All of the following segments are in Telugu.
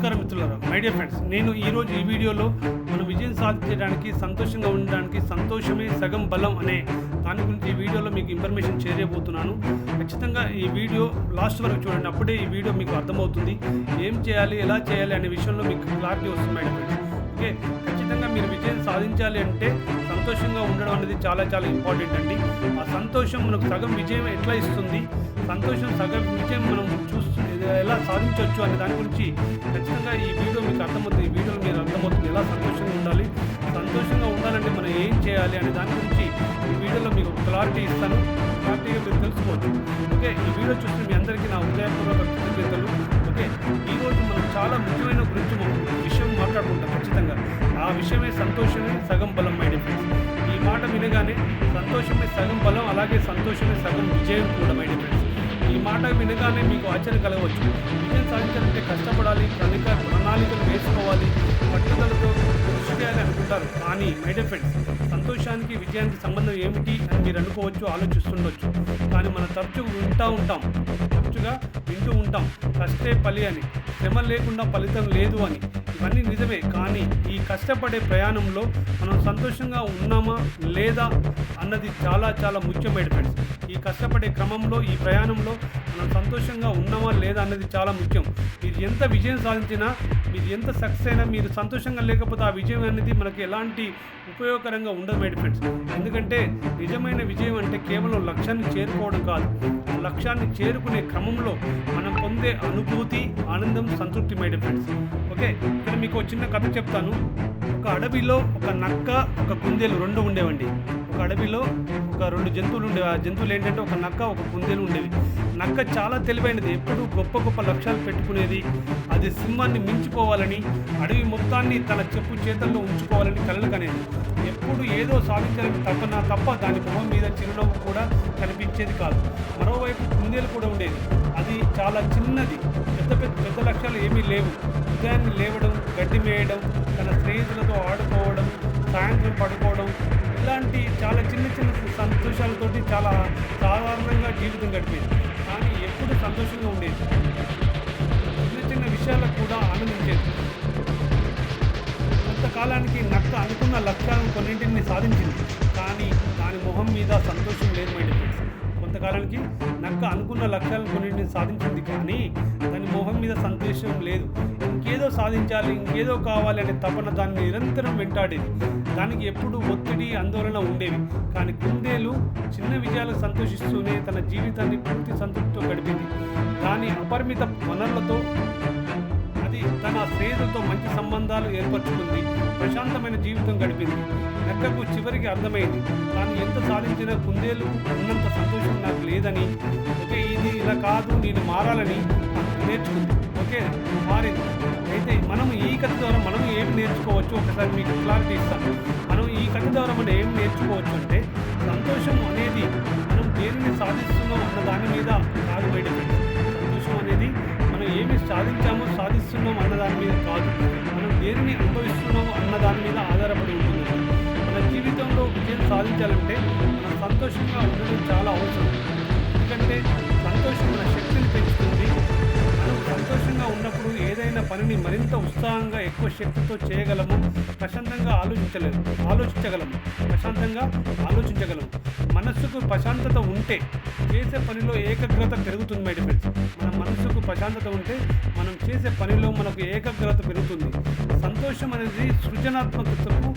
నమస్కారం మిత్రులారా మై డియర్ ఫ్రెండ్స్ నేను ఈరోజు ఈ వీడియోలో మనం విజయం సాధించడానికి సంతోషంగా ఉండడానికి సంతోషమే సగం బలం అనే దాని గురించి ఈ వీడియోలో మీకు ఇన్ఫర్మేషన్ షేర్ ఖచ్చితంగా ఈ వీడియో లాస్ట్ వరకు చూడండి అప్పుడే ఈ వీడియో మీకు అర్థమవుతుంది. ఏం చేయాలి ఎలా చేయాలి అనే విషయంలో మీకు క్లారిటీ వస్తుంది మై ఫ్రెండ్స్ ఓకే? ఖచ్చితంగా మీరు విజయం సాధించాలి అంటే సంతోషంగా ఉండడం అనేది చాలా చాలా ఇంపార్టెంట్ అండి. ఆ సంతోషం మనకు సగం విజయం ఎట్లా ఇస్తుంది? సంతోషం సగం విజయం మనం చూస్తుంది ఎలా సాధించవచ్చు అనే దాని గురించి అనే దాని గురించి ఈ వీడియోలో మీకు క్లారిటీ ఇస్తాను. క్లారిటీగా మీరు తెలుసుకోవచ్చు. ఓకే ఈ వీడియో చూస్తే మీ అందరికీ నా ఉదయపూర్వక కృతజ్ఞతలు. ఓకే ఈరోజు మనం చాలా ముఖ్యమైన గురించి మనం విషయం మాట్లాడుకుంటాం ఖచ్చితంగా. ఆ విషయమే సంతోషమే సగం బలం మై ఫ్రెండ్స్ ఈ మాట వినగానే సంతోషమే సగం బలం అలాగే సంతోషమే సగం విజయం కూడా మై ఫ్రెండ్స్ ఈ మాట వినగానే మీకు ఆశ్చర్యం కలగవచ్చు. విజయం సాధించాలంటే కష్టపడాలి ప్రణిక ప్రణాళికలు వేసుకోవాలి పట్టుదలతో కృషి చేయాలి అనుకుంటారు. కానీ మై ఫ్రెండ్స్ సంతోషానికి విజయానికి సంబంధం ఏమిటి అని మీరు అనుకోవచ్చు ఆలోచిస్తుండొచ్చు. కానీ మనం తరచూ వింటూ ఉంటాం. తరచుగా వింటూ ఉంటాం. కష్టే పలి అని. శ్రమ లేకుండా ఫలితం లేదు అని. ఇవన్నీ నిజమే కానీ ఈ కష్టపడే ప్రయాణంలో మనం సంతోషంగా ఉన్నామా లేదా అన్నది చాలా చాలా ముఖ్యమైన ఫ్రెండ్స్. ఈ కష్టపడే క్రమంలో ఈ ప్రయాణంలో మనం సంతోషంగా ఉన్నామా లేదా అన్నది చాలా ముఖ్యం. మీరు ఎంత విజయం సాధించినా మీరు ఎంత సక్సెస్ అయినా మీరు సంతోషంగా లేకపోతే ఆ విజయం అనేది మనకి ఎలాంటి ఉపయోగకరంగా ఉండదు మేడం ఫ్రెండ్స్. ఎందుకంటే నిజమైన విజయం అంటే కేవలం లక్ష్యాన్ని చేరుకోవడం కాదు. లక్ష్యాన్ని చేరుకునే క్రమంలో మనం పొందే అనుభూతి ఆనందం సంతృప్తి మేడం ఫ్రెండ్స్. ఓకే ఇక్కడ మీకు చిన్న కథ చెప్తాను. ఒక అడవిలో ఒక నక్క ఒక కుందేలు రెండు ఉండేవండి. ఒక అడవిలో ఒక రెండు జంతువులు ఉండేవి ఆ జంతువులు ఏంటంటే ఒక నక్క ఒక కుందేలు ఉండేవి. నక్క చాలా తెలివైనది. ఎప్పుడూ గొప్ప గొప్ప లక్ష్యాలు పెట్టుకునేది. అది సింహాన్ని మించిపోవాలని అడవి మొత్తాన్ని తన చెప్పు చేతల్లో ఉంచుకోవాలని కలలు కనేది. ఎప్పుడు ఏదో సాధించాలని తప్పన తప్ప దాని మొహం మీద చిరునవ్వు కూడా కనిపించేది కాదు. మరోవైపు కుందేలు కూడా ఉండేది. అది చాలా చిన్నది. పెద్ద పెద్ద పెద్ద లక్ష్యాలు ఏమీ లేవు. ఉదయాన్నే లేవడం గడ్డి మేయడం తన స్నేహితులతో ఆడుకోవడం సాయంత్రం పడు చాలా చిన్న చిన్న సంతోషాలతోటి చాలా సాధారణంగా జీవితం గడిపేది. కానీ ఎప్పుడు సంతోషంగా ఉండేది? చిన్న చిన్న విషయాలకు కూడా ఆనందించేది. కొంతకాలానికి నక్క అనుకున్న లక్ష్యాలను కొన్నింటిని సాధించింది. కానీ దాని మొహం మీద సంతోషం లేదు మైండ్ ఫ్రెండ్స్ కొంతకాలానికి నక్క అనుకున్న లక్ష్యాలను కొన్నింటిని సాధించింది కానీ దాని మొహం మీద సంతోషం లేదు. ఇంకేదో సాధించాలి ఇంకేదో కావాలి అనే తపన దాన్ని నిరంతరం వెంటాడేది. దానికి ఎప్పుడూ ఒత్తిడి ఆందోళన ఉండేవి. కానీ కుందేలు చిన్న విజయాలకు సంతోషిస్తూనే తన జీవితాన్ని పూర్తి సంతృప్తితో గడిపింది. దాని అపరిమిత వనరులతో తన స్నేహితులతో మంచి సంబంధాలు ఏర్పరచుకుంది. ప్రశాంతమైన జీవితం గడిపింది. లెక్కకు చివరికి అర్థమైంది. తాను ఎంత సాధించినా కుందేలు ఉన్నంత సంతోషం నాకు లేదని. ఓకే ఇది ఇలా కాదు నేను మారాలని నేర్చుకుంది. ఓకే మారింది. అయితే మనం ఈ కథ ద్వారా మనం ఏం నేర్చుకోవచ్చు? ఒకసారి మీకు క్లారిటీ ఇస్తాను. మనం ఈ కథ ద్వారా మనం ఏం నేర్చుకోవచ్చు అంటే సంతోషం అనేది మనం దేనిని సాధిస్తున్నాం అన్న దాని మీద కాదు బయట సంతోషం అనేది మనం ఏమి సాధించామో సాధిస్తున్నాం అన్న దాని మీద కాదు. మనం దేనిని అనుభవిస్తున్నామో అన్న దాని మీద ఆధారపడి ఉంటుంది. మన జీవితంలో విజయం సాధించాలంటే మనం సంతోషంగా ఉండడం చాలా అవసరం. ఉన్నప్పుడు ఏదైనా పనిని మరింత ఉత్సాహంగా ఎక్కువ శక్తితో చేయగలము ప్రశాంతంగా ఆలోచించలేదు ఆలోచించగలము. ప్రశాంతంగా ఆలోచించగలము. మనస్సుకు ప్రశాంతత ఉంటే చేసే పనిలో ఏకాగ్రత పెరుగుతుంది మై ఫ్రెండ్స్ మన మనస్సుకు ప్రశాంతత ఉంటే మనం చేసే పనిలో మనకు ఏకాగ్రత పెరుగుతుంది. సంతోషం అనేది సృజనాత్మకతకు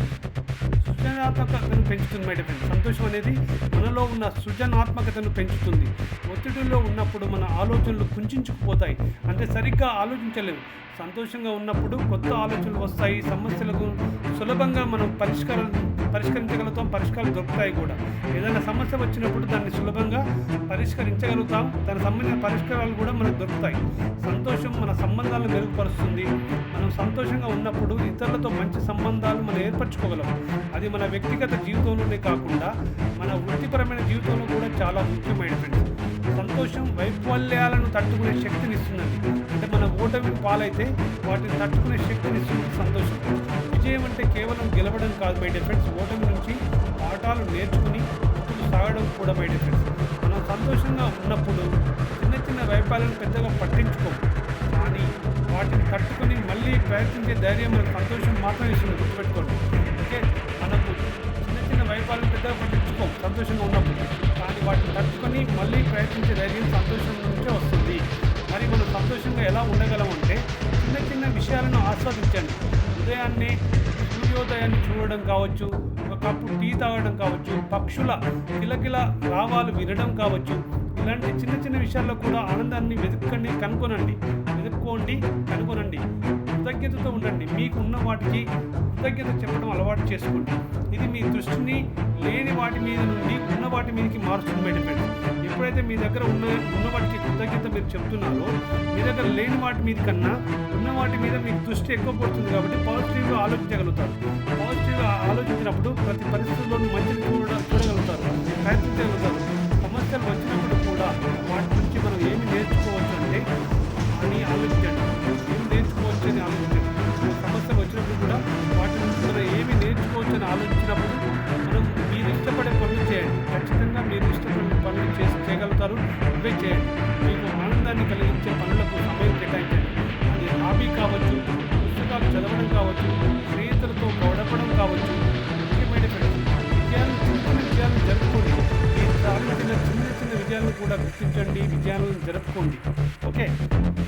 సృజనాత్మకతను పెంచుతుంది మై ఫ్రెండ్స్ సంతోషం అనేది మనలో ఉన్న సృజనాత్మకతను పెంచుతుంది. ఒత్తిడిలో ఉన్నప్పుడు మన ఆలోచనలు కుంచుకుపోతాయి. అంటే సరిగ్గా ఆలోచించలేము సంతోషంగా ఉన్నప్పుడు కొత్త ఆలోచనలు వస్తాయి. సమస్యలకు సులభంగా మనం పరిష్కారం పరిష్కరించగలుగుతాం పరిష్కారాలు దొరుకుతాయి కూడా. ఏదైనా సమస్య వచ్చినప్పుడు దాన్ని సులభంగా పరిష్కరించగలుగుతాం. దానికి సంబంధించిన పరిష్కారాలు కూడా మనకు దొరుకుతాయి. సంతోషం మన సంబంధాలను మెరుగుపరుస్తుంది. మనం సంతోషంగా ఉన్నప్పుడు ఇతరులతో మంచి సంబంధాలు మనం ఏర్పరచుకోగలం. అది మన వ్యక్తిగత జీవితంలోనే కాకుండా మన వృత్తిపరమైన జీవితంలో కూడా చాలా ముఖ్యమైనటువంటి సంతోషం వైఫల్యాలను తట్టుకునే శక్తిని ఇస్తుందండి. అంటే మన ఓటమి పాలైతే వాటిని తట్టుకునే శక్తిని ఇస్తుంది సంతోషం. విజయం అంటే కేవలం గెలవడం కాదు మై ఫ్రెండ్స్ ఓటమి నుంచి పాఠాలు నేర్చుకుని ముందుకు సాగడం కూడా మై ఫ్రెండ్స్ మనం సంతోషంగా ఉన్నప్పుడు చిన్న చిన్న వైఫల్యాలను పెద్దగా పట్టించుకోము. కానీ వాటిని తట్టుకొని మళ్ళీ ప్రయత్నించే ధైర్యం మనకు సంతోషం మాత్రం ఇస్తుంది. గుర్తుపెట్టుకోండి. ఓకే? మనకు చిన్న చిన్న వైఫల్యం పెద్దగా పట్టించుకోం సంతోషంగా ఉన్నప్పుడు. కానీ వాటిని తట్టుకొని మళ్ళీ ప్రయత్నించే ధైర్యం సంతోషం నుంచే వస్తుంది. మరి మనం సంతోషంగా ఎలా ఉండగలం అంటే చిన్న చిన్న విషయాలను ఆస్వాదించండి. ఉదయాన్నే సూర్యోదయాన్ని చూడడం కావచ్చు ఒక కప్పు టీ తాగడం కావచ్చు పక్షుల కిలకిల రావాలు వినడం కావచ్చు. ఇలాంటి చిన్న చిన్న విషయాల్లో కూడా ఆనందాన్ని వెతుక్కండి కనుగొనండి. వెతుక్కోండి కనుగొనండి. కృతజ్ఞతతో ఉండండి. మీకు ఉన్న వాటికి కృతజ్ఞత చెప్పడం అలవాటు చేసుకోండి. ఇది మీ దృష్టిని లేని వాటి మీద నుండి ఉన్న వాటి మీదకి మారుస్తుంది బయటపెట్టండి ఎప్పుడైతే మీ దగ్గర ఉన్న ఉన్న వాటికి కృతజ్ఞత మీరు చెప్తున్నారో మీ దగ్గర లేని వాటి మీద కన్నా ఉన్న వాటి మీద మీకు దృష్టి ఎక్కువ పడుతుంది కాబట్టి పాజిటివ్గా ఆలోచించగలుగుతారు. పాజిటివ్గా ఆలోచించినప్పుడు ప్రతి పరిస్థితుల్లోనూ మంచిని చూడ చూడగలుగుతారు. ప్రయత్నించగలుగుతారు. విజయాలను కూడా గుర్తించండి విజయాలను జరుపుకోండి. ఓకే?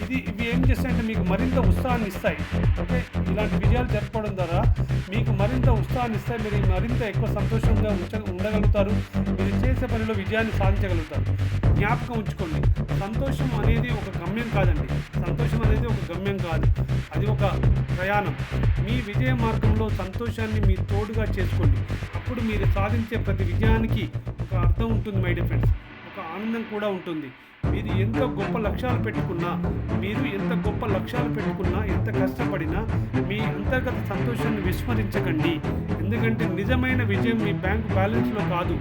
ఇది ఇవి ఏం చేస్తాయంటే మీకు మరింత ఉత్సాహాన్ని ఇస్తాయి. ఓకే? ఇలాంటి విజయాలు జరుపుకోవడం ద్వారా మీకు మరింత ఉత్సాహాన్ని ఇస్తాయి. మీరు మరింత ఎక్కువ సంతోషంగా ఉంచ ఉండగలుగుతారు. మీరు చేసే పనిలో విజయాన్ని సాధించగలుగుతారు. జ్ఞాపకం ఉంచుకోండి. సంతోషం అనేది ఒక గమ్యం కాదండి. సంతోషం అనేది ఒక గమ్యం కాదు. అది ఒక ప్రయాణం. మీ విజయ మార్గంలో సంతోషాన్ని మీ తోడుగా చేసుకోండి. అప్పుడు మీరు సాధించే ప్రతి విజయానికి ఒక అర్థం ఉంటుంది మై డిఫెండ్స్ ఆనందం కూడా ఉంటుంది. మీరు ఎంత గొప్ప లక్ష్యాలు పెట్టుకున్నా మీరు ఎంత గొప్ప లక్ష్యాలు పెట్టుకున్నా ఎంత కష్టపడినా మీ అంతర్గత సంతోషాన్ని విస్మరించకండి. ఎందుకంటే నిజమైన విజయం మీ బ్యాంకు బ్యాలెన్స్లో కాదు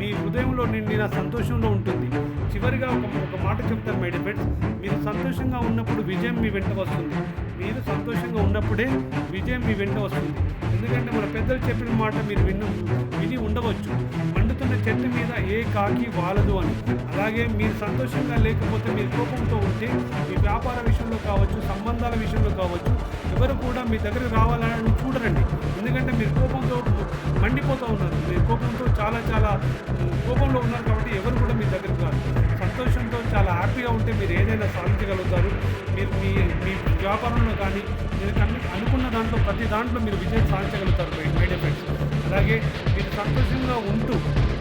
మీ హృదయంలో నిండిన సంతోషంలో ఉంటుంది. చివరిగా ఒక ఒక మాట చెప్తాను మై డిఫెండ్స్ మీరు సంతోషంగా ఉన్నప్పుడు విజయం మీ వెంట వస్తుంది. మీరు సంతోషంగా ఉన్నప్పుడే విజయం మీ వెంట వస్తుంది. ఎందుకంటే మన పెద్దలు చెప్పిన మాట మీరు విన్న విని ఉండవచ్చు. మండుతున్న చెట్టు మీద ఏ కాకి వాలదు అని. అలాగే మీరు సంతోషంగా లేకపోతే మీరు కోపంతో ఉంటే మీ వ్యాపార విషయంలో కావచ్చు సంబంధాల విషయంలో కావచ్చు ఎవరు కూడా మీ దగ్గర రావాలని చూడరండి. ఎందుకంటే మీరు కోపంతో మండిపోతూ ఉన్నారు. మీరు కోపంతో చాలా చాలా కోపంలో ఉన్నారు కాబట్టి ఎవరు కూడా మీ దగ్గరకు రాదు సంతోషంతో చాలా హ్యాపీగా ఉంటే మీరు ఏదైనా సాధించగలుగుతారు. మీరు మీ మీ వ్యాపారంలో కానీ మీరు కన్- అనుకున్న దాంట్లో ప్రతి దాంట్లో మీరు విజయం సాధించగలుగుతారు మై ఫ్రెండ్స్ అలాగే మీరు సంతోషంగా ఉంటూ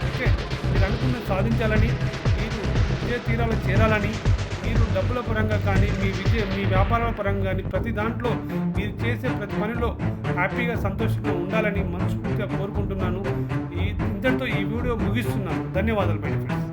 ఓకే మీరు అనుకున్నది సాధించాలని మీరు విజయ తీరాలు చేరాలని మీరు డబ్బుల పరంగా కానీ మీ విజయ మీ వ్యాపారాల పరంగా కానీ ప్రతి దాంట్లో మీరు చేసే ప్రతి పనిలో హ్యాపీగా సంతోషంగా ఉండాలని మనస్ఫూర్తిగా కోరుకుంటున్నాను. ఈ ఇంతటితో ఈ వీడియో ముగిస్తున్నాను. ధన్యవాదాలు బయట ఫ్రెండ్స్